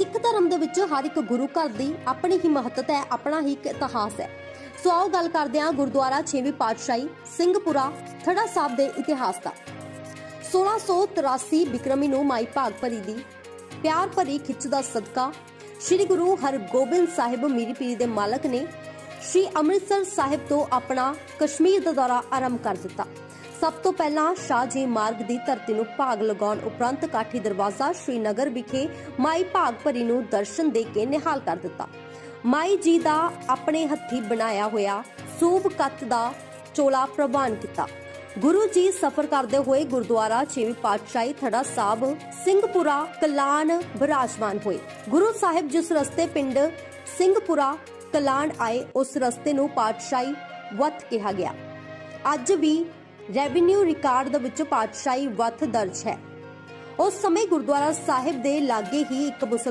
ਸਿੱਖ ਧਰਮ ਦੇ ਵਿੱਚ ਹਰ ਇੱਕ ਗੁਰੂ ਘਰ ਦੀ ਆਪਣੀ ਹੀ ਮਹੱਤਤਾ ਹੈ, ਆਪਣਾ ਹੀ ਇੱਕ ਇਤਿਹਾਸ ਹੈ। ਸੋ ਆਓ ਗੱਲ ਕਰਦੇ ਹਾਂ ਗੁਰਦੁਆਰਾ 6ਵੀਂ ਪਾਤਸ਼ਾਹੀ ਸਿੰਘਪੁਰਾ ਥੜਾ ਸਾਹਿਬ ਦੇ ਇਤਿਹਾਸ ਦਾ। 1683 ਬਿਕਰਮੀ ਨੂੰ ਮਾਈ ਭਾਗ ਭਰੀ ਦੀ ਪਿਆਰ ਭਰੀ ਖਿੱਚ ਦਾ ਸਦਕਾ ਸ੍ਰੀ ਗੁਰੂ ਹਰਗੋਬਿੰਦ ਸਾਹਿਬ ਮੀਰੀ ਪੀਰੀ ਦੇ ਮਾਲਕ ਨੇ ਸ੍ਰੀ ਅੰਮ੍ਰਿਤਸਰ ਸਾਹਿਬ ਤੋਂ ਆਪਣਾ ਕਸ਼ਮੀਰ ਦਾ ਦੌਰਾ ਆਰੰਭ ਕਰ ਦਿੱਤਾ। ਸਭ ਤੋਂ ਪਹਿਲਾਂ ਸ਼ਾਹ ਜੀ ਮਾਰਗ ਦੀ ਧਰਤੀ ਨੂੰ ਭਾਗ ਲਗਾਉਣ ਉਪਰੰਤ ਕਾਠੀ ਦਰਵਾਜ਼ਾ ਸ਼੍ਰੀਨਗਰ ਵਿਖੇ ਮਾਈ ਭਾਗ ਭਰੀ ਨੂੰ ਦਰਸ਼ਨ ਦੇ ਕੇ ਨਿਹਾਲ ਕਰ ਦਿੱਤਾ। ਮਾਈ ਜੀ ਦਾ ਆਪਣੇ ਹੱਥੀ ਬਣਾਇਆ ਹੋਇਆ ਸੂਬ ਕੱਤ ਦਾ ਚੋਲਾ ਪ੍ਰਵਾਨ ਕੀਤਾ। ਗੁਰੂ ਜੀ ਸਫ਼ਰ ਕਰਦੇ ਹੋਏ ਗੁਰਦੁਆਰਾ ਛੇਵੀਂ ਪਾਤਸ਼ਾਹੀ ਥੜਾ ਸਾਹਿਬ, ਸਿੰਘਪੁਰਾ, ਕਲਾਨ ਬਿਰਾਜਮਾਨ ਹੋਏ। ਗੁਰੂ ਸਾਹਿਬ ਜਿਸ ਰਸਤੇ ਪਿੰਡ ਸਿੰਘਪੁਰਾ, ਕਲਾਨ ਆਏ, ਉਸ ਰਸਤੇ ਨੂੰ ਪਾਤਸ਼ਾਹੀ ਵਤ ਕਿਹਾ ਗਿਆ। ਅੱਜ ਵੀ ਰੈਵਨਿਊ ਰਿਕਾਰਡ ਦੇ ਵਿੱਚ ਪਾਤਸ਼ਾਹੀ ਵਤ ਦਰਜ ਹੈ। ਉਸ ਸਮੇਂ ਗੁਰਦੁਆਰਾ ਸਾਹਿਬ ਦੇ ਲਾਗੇ ਹੀ ਇੱਕ ਮੁਸਲ